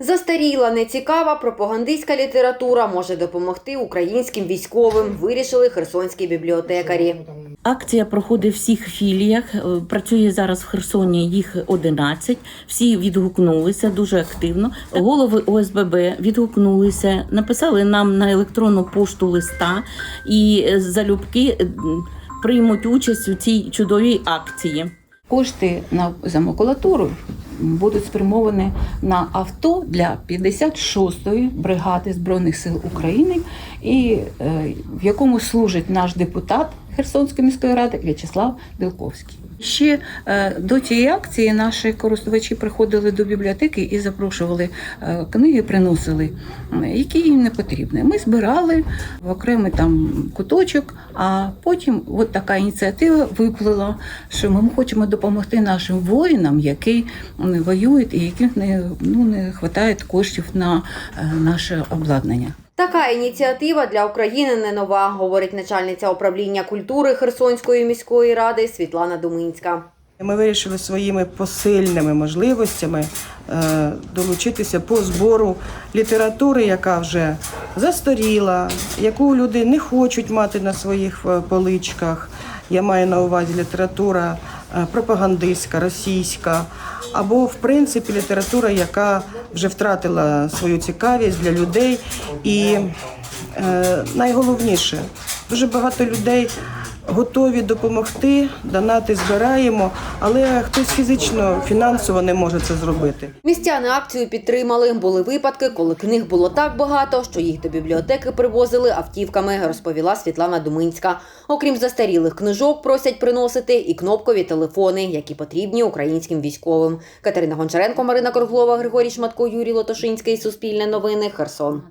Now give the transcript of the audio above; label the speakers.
Speaker 1: Застаріла, нецікава пропагандистська література може допомогти українським військовим, вирішили херсонські бібліотекарі.
Speaker 2: Акція проходить в всіх філіях. е, Працює зараз в Херсоні їх 11. Всі відгукнулися дуже активно. Голови ОСББ відгукнулися, написали нам на електронну пошту листа і е, залюбки е, приймуть участь у цій чудовій акції.
Speaker 3: Кошти на за макулатуру будуть спрямовані на авто для 56-ї бригади збройних сил України, і е, в якому служить наш депутат Херсонської міської ради В'ячеслав Білковський. Ще е, до цієї акції наші користувачі приходили до бібліотеки і запрошували е, книги, приносили, які їм не потрібні. Ми збирали в окремий там куточок, а потім от така ініціатива виплила, що ми хочемо допомогти нашим воїнам, які воюють і яких не, ну, не вистачає коштів на наше обладнання.
Speaker 1: Така ініціатива для України не нова, говорить начальниця управління культури Херсонської міської ради Світлана Думинська.
Speaker 4: Ми вирішили своїми посильними можливостями е, долучитися по збору літератури, яка вже застаріла, яку люди не хочуть мати на своїх е, поличках. Я маю на увазі література пропагандистська, російська, або в принципі література, яка вже втратила свою цікавість для людей. І е, найголовніше, дуже багато людей готові допомогти, донати збираємо, але хтось фізично, фінансово не може це зробити.
Speaker 1: Містяни акцію підтримали. Були випадки, коли книг було так багато, що їх до бібліотеки привозили автівками, розповіла Світлана Думинська. Окрім застарілих книжок, просять приносити і кнопкові телефони, які потрібні українським військовим. Катерина Гончаренко, Марина Круглова, Григорій Шматко, Юрій Лотошинський. Суспільне новини. Херсон.